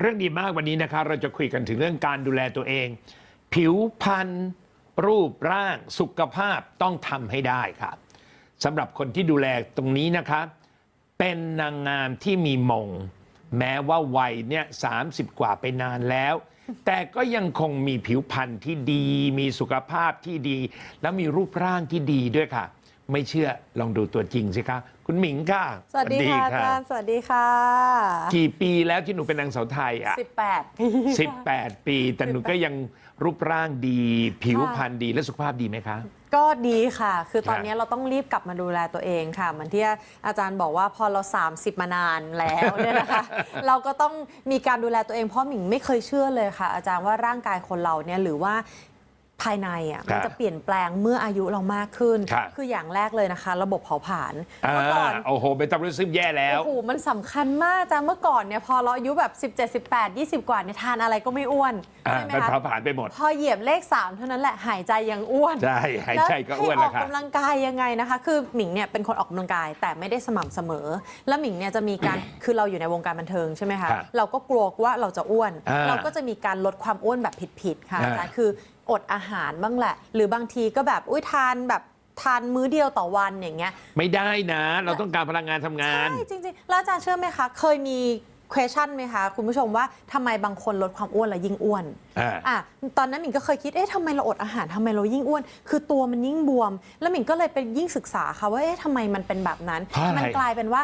เรื่องดีมากวันนี้นะคะ เราจะคุยกันถึงเรื่องการดูแลตัวเอง ผิวพรรณรูปร่างสุขภาพต้องทำให้ได้ค่ะสำหรับคนที่ดูแลตรงนี้นะคะ เป็นนางงามที่มีมง แม้ว่าวัยเนี่ยสากว่าไปนานแล้ว แต่ก็ยังคงมีผิวพรรณที่ดี มีสุขภาพที่ดี แล้วมีรูปร่างที่ดีด้วยค่ะ ไม่เชื่อลองดูตัวจริงสิคะคุณหมิงค่ะสวัสดีค่ะอาจารย์สวัสดีค่ะ กี่ปีแล้วที่หนูเป็นนางสาวไทยอะ18ปี18 ปี แต่หนูก็ยังรูปร่างดี ผิวพรรณดีและสุขภาพดีไหมคะ ก็ดีค่ะ คือตอนครับนี้เราต้องรีบกลับมาดูแลตัวเองค่ะเหมือนที่อาจารย์บอกว่าพอเรา 30 มานานแล้วเนี่ยนะคะ เราก็ต้องมีการดูแลตัวเองเพราะหมิงไม่เคยเชื่อเลยค่ะ อาจารย์ว่าร่างกายคนเราเนี่ยหรือว่า ภายในอะมันจะเปลี่ยนแปลงเมื่ออายุเรามากขึ้นครับคืออย่างแรกเลยนะคะ ระบบเผาผลาญอ่าเมื่อก่อนโอ้โหเป็นต้องรู้สึกแย่แล้วโอ้โหมันสำคัญมากจ้ะเมื่อก่อนเนี่ยพอเราอายุแบบ 17 18 20 กว่าเนี่ยทานอะไรก็ไม่อ้วนอ่าใช่ไหมมันคะเผาผลาญไปหมด พอเหยียบเลข 3 เท่านั้นแหละหายใจยังอ้วนใช่หายใจก็อ้วนแล้แล้ววค่ะให้ออกกำลังกายยังไงนะคะ คือหมิงเนี่ยเป็นคนออกกำลังกายแต่ไม่ได้สม่ำเสมอ แล้วหมิงเนี่ยจะมีการคือเราอยู่ในวงการบันเทิงใช่ไหมคะครับเราก็กลัวว่าเราจะอ้วนอ่าเราก็จะมีการลดความอ้วนแบบผิดๆค่ะอ่าอาจารย์คือ อดอาหารบ้างแหละ หรือบางทีก็แบบอุ้ยทานแบบทานมื้อเดียวต่อวันอย่างเงี้ย ไม่ได้นะ เราต้องการพลังงานทำงาน ใช่จริงๆ แล้วอาจารย์เชื่อไหมคะ เคยมี question ไหมคะ คุณผู้ชมว่าทำไมบางคนลดความอ้วนแล้วยิ่งอ้วนอ่า อะตอนนั้นหมิงก็เคยคิดเอ๊ะทำไมเราอดอาหารทำไมเรายิ่งอ้วน คือตัวมันยิ่งบวม แล้วหมิงก็เลยไปยิ่งศึกษาค่ะว่าเอ๊ะทำไมมันเป็นแบบนั้น เพราะอะไร มักลายเป็นว่า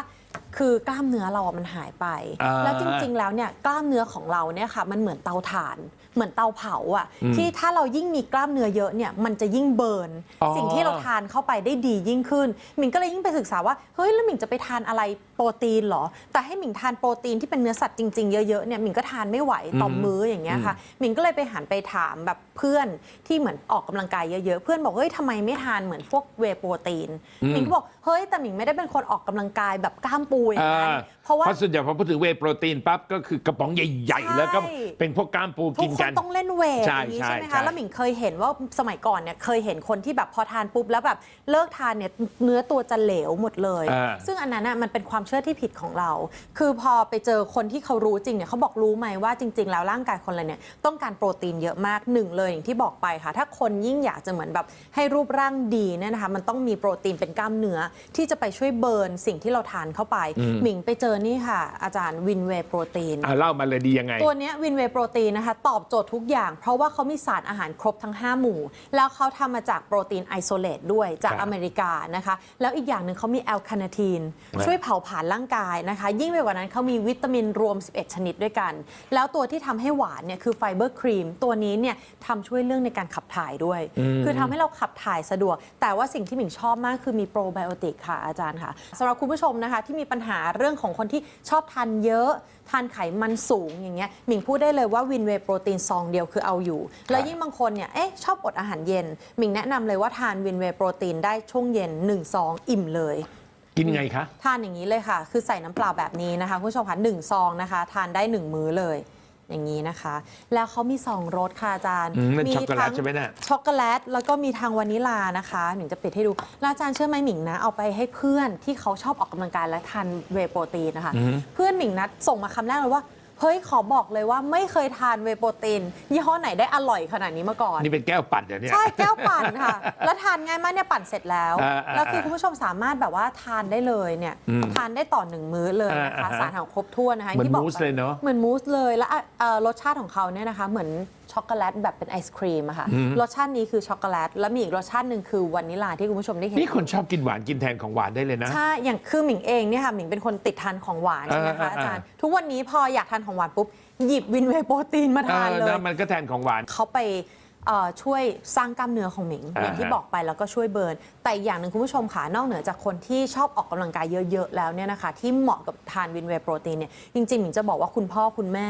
คือกล้ามเนื้อเราอะมันหายไป อ่าแล้วจริงๆแล้วเนี่ยกล้ามเนื้อของเราเนี่ยค่ะมันเหมือนเตาถ่าน เหมือนเตาเผาอะอืมที่ถ้าเรายิ่งมีกล้ามเนื้อเยอะเนี่ยมันจะยิ่งเบิร์นอ๋อ สิ่งที่เราทานเข้าไปได้ดียิ่งขึ้นหมิงก็เลยยิ่งไปศึกษาว่าเฮ้ยแล้วหมิงจะไปทานอะไรโปรตีนเหรอ แต่ให้หมิงทานโปรตีนที่เป็นเนื้อสัตว์จริงๆเยอะๆเนี่ยหมิงก็ทานไม่ไหวต่อมื้ออย่างเงี้ยค่ะหมิงก็เลยไปหันไปถามแบบเพื่อนที่เหมือนออกกำลังกายเยอะๆเพื่อนบอกเฮ้ยทำไมไม่ทานเหมือนพวกเวย์โปรตีน หมิงก็บอกเฮ้ยแต่หมิงไม่ได้เป็นคนออกกำลังกายแบบกล้ามปูอย่างนั้น เพราะว่า เพราะส่วนใหญ่พอพูดถึงเวย์โปรตีนปั๊บก็คือกระป๋องใหญ่ใช่ ๆ แล้วก็เป็นพวกกล้ามปูทุกิกนคกัน นต้องเล่นเวทใช่อย่างนี้ใช่ใช่ไหมใช่ คะแล้วหมิงเคยเห็นว่าสมัยก่อนเนี่ยเคยเห็นคนที่แบบพอทานปุ๊บแล้วแบบเลิกทานเนี่ยเนื้อตัวจะเหลวหมดเลย อ่า ซึ่งอันนั้นน่ะมันเป็นความเชื่อที่ผิดของเรา คือพอไปเจอคนที่เขารู้จริงเนี่ยเขาบอกรู้ไหมว่าจริง ๆ แล้วร่างกายคนเราเนี่ยต้องการโปรตีนเยอะมากหนึ่งเลยอย่างที่บอกไปค่ะ ถ้าคนยิ่งอยากจะเหมือนแบบให้รูปร่างดีเนี่ยนะคะมันต้องมีโปรตีนเป็นกล้ามเนื้อที่จะไปช่วยเบิร์นสิ่งที่เราทานเข้าไป หมิงไปเจอนี่ค่ะ อาจารย์วินเวโปรตีน อ่าเล่ามาเลยดียังไง ตัวเนี้วินเวย์โปรตีนนะคะ ตอบโจทย์ทุกอย่าง เพราะว่าเขามีสารอาหารครบทั้ง 5 หมู่ แล้วเขาทำมาจากโปรตีนไอโซเลตด้วยจากครับอเมริกานะคะ แล้วอีกอย่างหนึ่งเขามีแอลคาเนทีน ครับ ช่วยเผาผลาญร่างกายนะคะ ยิ่งไปกว่านั้นเขามีวิตามินรวม 11 ชนิดด้วยกัน แล้วตัวที่ทำให้หวานเนี่ยคือไฟเบอร์ครีม ตัวนี้เนี่ยทำช่วยเรื่องในการขับถ่ายด้วย คือทำให้เราขับถ่ายสะดวก แต่ว่าสิ่งที่หมิงชอบมากคือมีโปรไบโอติกค่ะอาจารย์ค่ะสำหรับคุณผู้ชมนะคะที่มีปัญหาเรื่องของคนที่ชอบทานเยอะ ทานไขมันสูงอย่างเงี้ยหมิงพูดได้เลยว่าวินเวย์โปรตีนซองเดียวคือเอาอยู่ แล้วยิ่งบางคนเนี่ยเอ๊ะชอบอดอาหารเย็นหมิงแนะนำเลยว่าทานวินเวย์โปรตีนได้ช่วงเย็น1ซองอิ่มเลย กินไงคะ ทานอย่างนี้เลยค่ะ คือใส่น้ำเปล่าแบบนี้นะคะคุณผู้ชมค่ะหนึ่งซองนะคะ ทานได้ 1 มื้อเลย อย่างนี้นะคะ แล้วเขามีสองรสค่ะอาจารย์อืมเป็นช็อกโกแลตทั้งใช่ไหมน่ะ ช็อกโกแลตแล้วก็มีทางวานิลานะคะหมิงจะปิดให้ดูแล้วอาจารย์เชื่อไหมหมิงนะเอาไปให้เพื่อนที่เขาชอบออกกำลังกายและทานเวย์โปรตีนนะคะ เพื่อนหมิงนัดส่งมาคำแรกเลยว่า เฮ้ยขอบอกเลยว่าไม่เคยทานเวย์โปรตีนยี่ห้อไหนได้อร่อยขนาดนี้มาก่อน นี่เป็นแก้วปัดเดี๋ยวนี้ใช่แก้วปั่นค่ะ แล้วทานง่ายมากเนี่ยปั่นเสร็จแล้วอ่าอ่าแล้วคือคุณผู้ชมสามารถแบบว่าทานได้เลยเนี่ยอืมทานได้ต่อหนึ่งมื้อเลยนะอ่าคะอ่าสารอาหารครบถ้วนนะคะเหมือนที่บกมูสไปเลยเนอะเหมือนมูสเลยแล้วอะเอ่อรสชาติของเขาเนี่ยนะคะเหมือนช็อกโกแลตแบบเป็นไอศครีมอะค่ะรสชาตินี้คือช็อกโกแลตแล้วมีอีกรสชาติหนึ่งคือวานิลาที่คุณผู้ชมได้เห็นนี่คนชอบกินหวานกินแทนของหวานได้เลยนะใช่อย่างคือหมิงเองเนี่ยค่ะหมิงเป็นคนติดทานของหวานใช่ไหมคะอ่าอาอ่าจารย์ทุกวันนี้พออยากทานของหวานปุ๊บหยิบวินเวย์โปรตีนมาทานเออเลยนะมันก็แทนของหวานเขาไปเอ่อ ช่วยสร้างกล้ามเนื้อของหมิงอ่าอย่างที่ฮะบอกไปแล้วก็ช่วยเบิร์น แต่อีกอย่างหนึ่งคุณผู้ชมค่ะนอกเหนือจากคนที่ชอบออกกำลังกายเยอะ ๆ แล้วเนี่ยนะคะ ที่เหมาะกับทานวินเวย์โปรตีนเนี่ยจริงๆหมิงจะบอกว่าคุณพ่อคุณแม่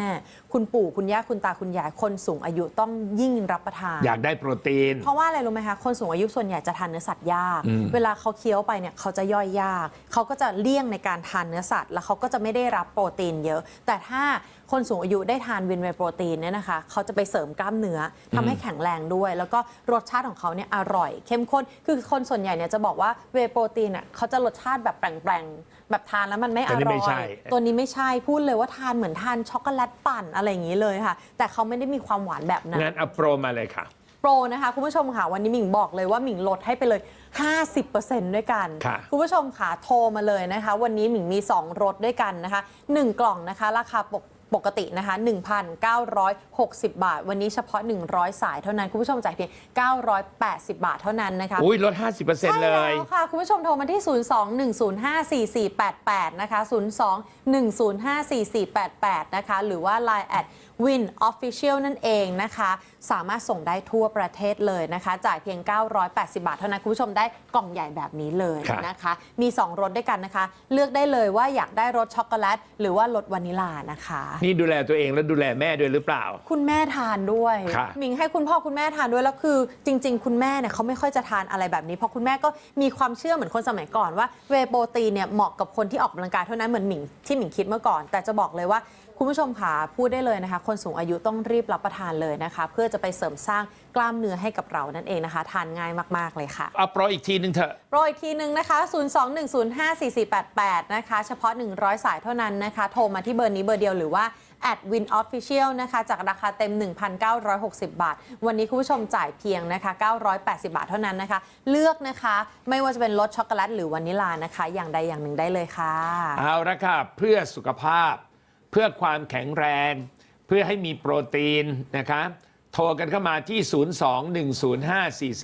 คุณปู่คุณย่าคุณตาคุณยายคนสูงอายุต้องยิ่งรับประทาน อยากได้โปรตีน เพราะว่าอะไรรู้ไหมคะคนสูงอายุส่วนใหญ่จะทานเนื้อสัตว์ยากอืมเวลาเขาเคี้ยวไปเนี่ยเขาจะย่อยยาก เขาก็จะเลี่ยงในการทานเนื้อสัตว์ แล้วเขาก็จะไม่ได้รับโปรตีนเยอะ แต่ถ้าคนสูงอายุได้ทานวินเวย์โปรตีนเนี่ยนะคะ เขาจะไปเสริมกล้ามเนื้อทำให้แข็งแรงด้วย แล้วก็รสชาติของเขาเนี่ยอร่อย เข้มข้น คือคนส่วนใหญ่เนี่ยจะบอกว่าเวย์โปรตีนอะเขาจะรสชาติแบบแปลงๆแบบทานแล้วมันไม่อแต่นี่ร่ไม่อใช่ยตัวนี้ไม่ใช่พูดเลยว่าทานเหมือนทานช็อกโกแลตปั่นอะไรอย่างนี้เลยค่ะ แต่เขาไม่ได้มีความหวานแบบนั้นงั้นเอาโปรมาเลยค่ะโปรนะคะ คุณผู้ชมค่ะ วันนี้หมิงบอกเลยว่าหมิงลดให้ไปเลย 50%ด้วยกันค่ะคุณผู้ชมค่ะ โทรมาเลยนะคะ วันนี้หมิงมี 2รสด้วยกันนะคะ 1 กล่องนะคะ ราคาปก ปกตินะคะ 1,960 บาท วันนี้เฉพาะ 100 สายเท่านั้น คุณผู้ชมจ่ายเพียง 980 บาทเท่านั้นนะคะอุ้ยลด 50%ใช่เลแล้ยวค่ะ คุณผู้ชมโทรมาที่ 02-105-4488 นะคะ 02-105-4488 นะคะ หรือว่า Line at Win Official นั่นเองนะคะ สามารถส่งได้ทั่วประเทศเลยนะคะ จ่ายเพียง 980 บาทเท่านั้น คุณผู้ชมได้กล่องใหญ่แบบนี้เลยครับ นะคะ มี 2 รสด้วยกันนะคะ เลือกได้เลยว่าอยากได้รสช็อกโกแลต หรือว่ารสวานิลานะคะนี่ดูแลตัวเองแล้วดูแลแม่ด้วยหรือเปล่า คุณแม่ทานด้วยค่ะหมิงให้คุณพ่อคุณแม่ทานด้วย แล้วคือจริง ๆ คุณแม่เนี่ยเขาไม่ค่อยจะทานอะไรแบบนี้ เพราะคุณแม่ก็มีความเชื่อเหมือนคนสมัยก่อนว่าเวย์โปรตีนเนี่ยเหมาะกับคนที่ออกกำลังกายเท่านั้นเหมือนหมิงที่หมิงคิดเมื่อก่อน แต่จะบอกเลยว่า คุณผู้ชมค่ะพูดได้เลยนะคะ คนสูงอายุต้องรีบรับประทานเลยนะคะ เพื่อจะไปเสริมสร้างกล้ามเนื้อให้กับเรานั่นเองนะคะ ทานง่ายมาก ๆ เลยค่ะเอาโปรอีกทีหนึ่งเถอะ โปรอีกทีหนึ่งนะคะ 021054488 นะคะ เฉพาะ 100 สายเท่านั้นนะคะ โทรมาที่เบอร์นี้เบอร์เดียวหรือว่า at win official นะคะ จากราคาเต็ม 1,960 บาท วันนี้คุณผู้ชมจ่ายเพียงนะคะ 980 บาทเท่านั้นนะคะ เลือกนะคะ ไม่ว่าจะเป็นรสช็อกโกแลตหรือวานิลานะคะ อย่างใดอย่างหนึ่งได้เลยค่ะ เอาละค่ะเพื่อสุขภาพ เพื่อความแข็งแรง เพื่อให้มีโปรตีนนะคะโทรกันเข้ามาที่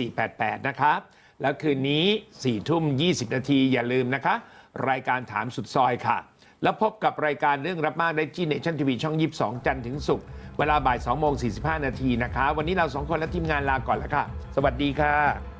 021054488 นะคะแล้วคืนนี้4ทุ่ม 20 นาทีอย่าลืมนะคะ รายการถามสุดซอยค่ะ แล้วพบกับรายการเรื่องรับมากได้ที่เนชั่นทีวีช่อง 22 จันทร์ถึงศุกร์เวลาบ่าย2โมง45 นาทีนะคะ วันนี้เราสองคนและทีมงานลาก่อนแล้วค่ะ สวัสดีค่ะ